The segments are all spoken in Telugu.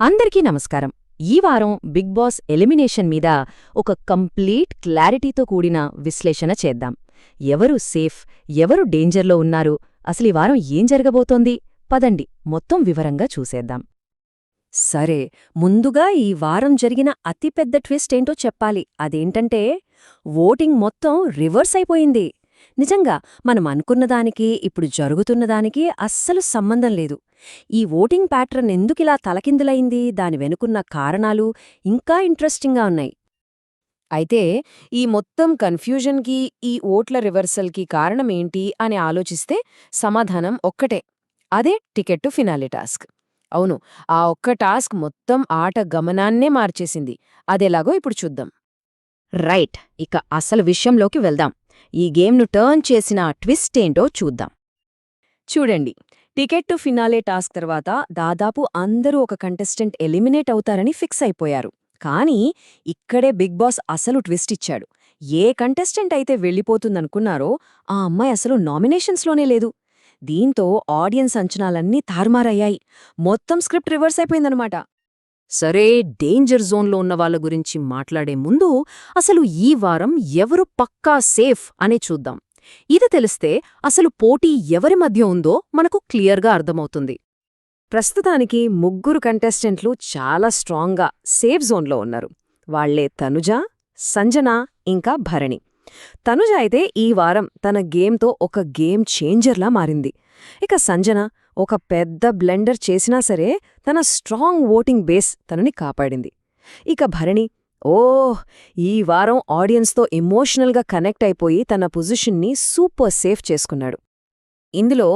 అందరికీ నమస్కారం. ఈ వారం బిగ్ బాస్ ఎలిమినేషన్ మీద ఒక కంప్లీట్ క్లారిటీతో కూడిన విశ్లేషణ చేద్దాం. ఎవరు సేఫ్ ఎవరు డేంజర్లో ఉన్నారు అసలు ఈ వారం ఏం జరగబోతోంది? పదండి మొత్తం వివరంగా చూసేద్దాం. సరే ముందుగా ఈ వారం జరిగిన అతిపెద్ద ట్విస్ట్ ఏంటో చెప్పాలి. అదేంటంటే ఓటింగ్ మొత్తం రివర్స్ అయిపోయింది. నిజంగా మనం అనుకున్నదానికి ఇప్పుడు జరుగుతున్నదానికి అస్సలు సంబంధం లేదు. ఈ ఓటింగ్ ప్యాటర్న్ ఎందుకిలా తలకిందులైంది? దాని వెనుకున్న కారణాలు ఇంకా ఇంట్రెస్టింగ్గా ఉన్నాయి. అయితే ఈ మొత్తం కన్ఫ్యూజన్కి ఈ ఓట్ల రివర్సల్కి కారణమేంటి అని ఆలోచిస్తే సమాధానం ఒక్కటే. అదే టికెట్ టు ఫినాలి టాస్క్. అవును ఆ ఒక్క టాస్క్ మొత్తం ఆట గమనాన్నే మార్చేసింది. అదేలాగో ఇప్పుడు చూద్దాం. రైట్ ఇక అసలు విషయంలోకి వెళ్దాం. ఈ గేమ్ను టర్న్ చేసిన ట్విస్ట్ ఏంటో చూద్దాం. చూడండి టికెట్ టు ఫినాలే టాస్క్ తర్వాత దాదాపు అందరూ ఒక కంటెస్టెంట్ ఎలిమినేట్ అవుతారని ఫిక్స్ అయిపోయారు. కానీ ఇక్కడే బిగ్ బాస్ అసలు ట్విస్ట్ ఇచ్చాడు. ఏ కంటెస్టెంట్ అయితే వెళ్ళిపోతుందనుకున్నారో ఆ అమ్మాయి అసలు నామినేషన్స్లోనే లేదు. దీంతో ఆడియన్స్ అంచనాలన్నీ తారుమారయ్యాయి. మొత్తం స్క్రిప్ట్ రివర్స్ అయిపోయిందనమాట. సరే డేంజర్ జోన్లో ఉన్న వాళ్ళ గురించి మాట్లాడే ముందు అసలు ఈ వారం ఎవరు పక్కా సేఫ్ అనే చూద్దాం. ఇది తెలిస్తే అసలు పోటీ ఎవరి మధ్య ఉందో మనకు క్లియర్గా అర్థమవుతుంది. ప్రస్తుతానికి ముగ్గురు కంటెస్టెంట్లు చాలా స్ట్రాంగ్గా సేఫ్ జోన్లో ఉన్నారు. వాళ్ళే తనుజ సంజన ఇంకా భరణి. తనుజ అయితే ఈ వారం తన గేమ్తో ఒక గేమ్ చేంజర్లా మారింది. ఇక సంజన ఒక పెద్ద బ్లెండర్ చేసినా సరే తన స్ట్రాంగ్ ఓటింగ్ బేస్ తనని కాపాడింది. ఇక భరణి ఓహ్ ఈ వారం ఆడియన్స్తో ఎమోషనల్గా కనెక్ట్ అయిపోయి తన పొజిషన్ని సూపర్ సేఫ్ చేసుకున్నాడు. ఇందులో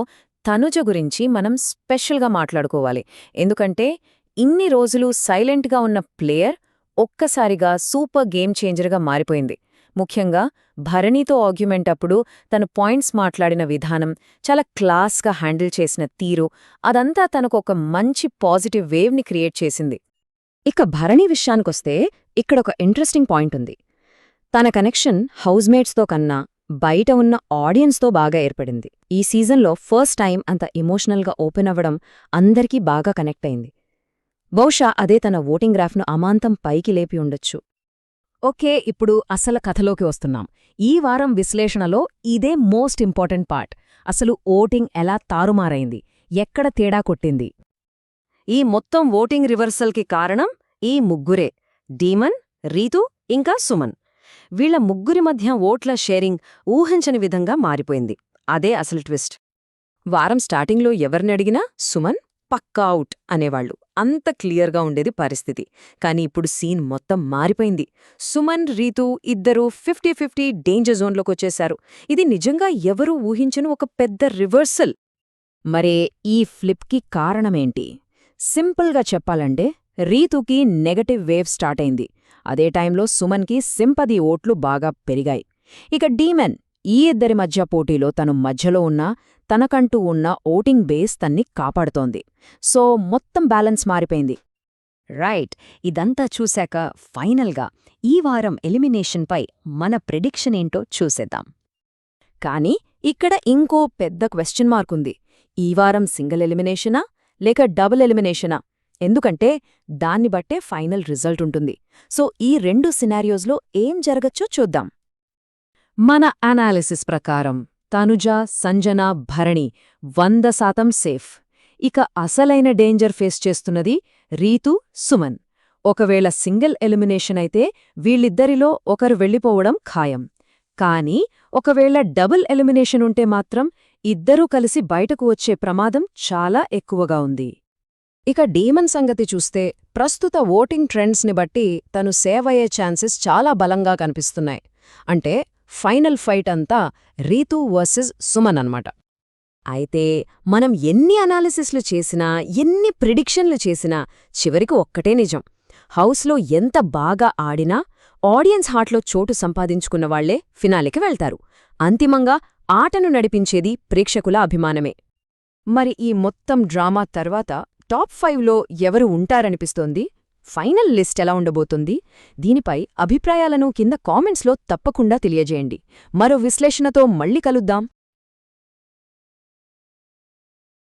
తనుజ గురించి మనం స్పెషల్గా మాట్లాడుకోవాలి. ఎందుకంటే ఇన్ని రోజులు సైలెంట్గా ఉన్న ప్లేయర్ ఒక్కసారిగా సూపర్ గేమ్ చేంజర్గా మారిపోయింది. ముఖ్యంగా భరణితో ఆర్గ్యుమెంట్ అప్పుడు తన పాయింట్స్ మాట్లాడిన విధానం చాలా క్లాస్గా హ్యాండిల్ చేసిన తీరు అదంతా తనకు ఒక మంచి పాజిటివ్ వేవ్ని క్రియేట్ చేసింది. ఇక భరణి విషయానికొస్తే ఇక్కడ ఒక ఇంట్రెస్టింగ్ పాయింట్ ఉంది. తన కనెక్షన్ హౌస్మేట్స్తో కన్నా బయట ఉన్న ఆడియన్స్తో బాగా ఏర్పడింది. ఈ సీజన్లో ఫస్ట్ టైం అంత ఎమోషనల్గా ఓపెన్ అవ్వడం అందరికీ బాగా కనెక్ట్ అయింది. బహుశా అదే తన ఓటింగ్ గ్రాఫ్ను అమాంతం పైకి లేపి ఉండొచ్చు. ఓకే ఇప్పుడు అసలు కథలోకి వస్తున్నాం. ఈ వారం విశ్లేషణలో ఇదే మోస్ట్ ఇంపార్టెంట్ పార్ట్. అసలు ఓటింగ్ ఎలా తారుమారైంది? ఎక్కడ తేడా కొట్టింది? ఈ మొత్తం ఓటింగ్ రివర్సల్కి కారణం ఈ ముగ్గురే. డీమన్ రీతు ఇంకా సుమన్. వీళ్ళ ముగ్గురి మధ్య ఓట్ల షేరింగ్ ఊహించని విధంగా మారిపోయింది. అదే అసలు ట్విస్ట్. వారం స్టార్టింగ్లో ఎవరినడిగినా సుమన్ పక్కా అవుట్ అనేవాళ్ళు అంత క్లియర్గా ఉండేది పరిస్థితి. కానీ ఇప్పుడు సీన్ మొత్తం మారిపోయింది. సుమన్ రీతు ఇద్దరూ ఫిఫ్టీ ఫిఫ్టీ డేంజర్ జోన్లోకొచ్చేశారు ఇది నిజంగా ఎవరూ ఊహించని ఒక పెద్ద రివర్సల్? మరే ఈ ఫ్లిప్కి కారణమేంటి? సింపుల్గా చెప్పాలంటే రీతుకి నెగటివ్ వేవ్ స్టార్ట్ అయింది. అదే టైంలో సుమన్కి సింపది ఓట్లు బాగా పెరిగాయి. ఇక డీమెన్ ఈ ఇద్దరి మధ్య పోటీలో తను మధ్యలో ఉన్నా తనకంటూ ఉన్న ఓటింగ్ బేస్ తన్ని కాపాడుతోంది. సో మొత్తం బ్యాలెన్స్ మారిపోయింది. రైట్ ఇదంతా చూశాక ఫైనల్గా ఈ వారం ఎలిమినేషన్పై మన ప్రిడిక్షన్ ఏంటో చూసేద్దాం. కానీ ఇక్కడ ఇంకో పెద్ద క్వశ్చన్ మార్క్ ఉంది. ఈ వారం సింగిల్ ఎలిమినేషనా లేక డబుల్ ఎలిమినేషనా? ఎందుకంటే దాన్ని బట్టే ఫైనల్ రిజల్ట్ ఉంటుంది. సో ఈ రెండు సినారియోస్లో ఏం జరగచ్చో చూద్దాం. మన అనాలిసిస్ ప్రకారం తనుజ సంజన భరణి వంద శాతం సేఫ్ ఇక అసలైన డేంజర్ ఫేస్ చేస్తున్నది రీతు సుమన్. ఒకవేళ సింగిల్ ఎలిమినేషన్ అయితే వీళ్ళిద్దరిలో ఒకరు వెళ్ళిపోవడం ఖాయం. కానీ ఒకవేళ డబుల్ ఎలిమినేషన్ ఉంటే మాత్రం ఇద్దరూ కలిసి బయటకు వచ్చే ప్రమాదం చాలా ఎక్కువగా ఉంది. ఇక డీమన్ సంగతి చూస్తే ప్రస్తుత ఓటింగ్ ట్రెండ్స్ని బట్టి తను సేవ్ అయ్యే ఛాన్సెస్ చాలా బలంగా కనిపిస్తున్నాయి. అంటే ఫైనల్ ఫైట్ అంతా రీతూ వర్సెస్ సుమన్ అన్నమాట. అయితే మనం ఎన్ని అనాలిసిస్లు చేసినా ఎన్ని ప్రిడిక్షన్లు చేసినా చివరికి ఒక్కటే నిజం. హౌస్లో ఎంత బాగా ఆడినా ఆడియన్స్ హార్ట్లో చోటు సంపాదించుకున్న వాళ్ళే ఫినాలికి వెళ్తారు. అంతిమంగా ఆటను నడిపించేది ప్రేక్షకుల అభిమానమే. మరి ఈ మొత్తం డ్రామా తర్వాత టాప్ ఫైవ్లో ఎవరు ఉంటారనిపిస్తోంది? ఫైనల్ లిస్ట్ ఎలా ఉండబోతుంది? దీనిపై అభిప్రాయాలను కింద కామెంట్స్లో తప్పకుండా తెలియజేయండి. మరో విశ్లేషణతో మళ్ళీ కలుద్దాం.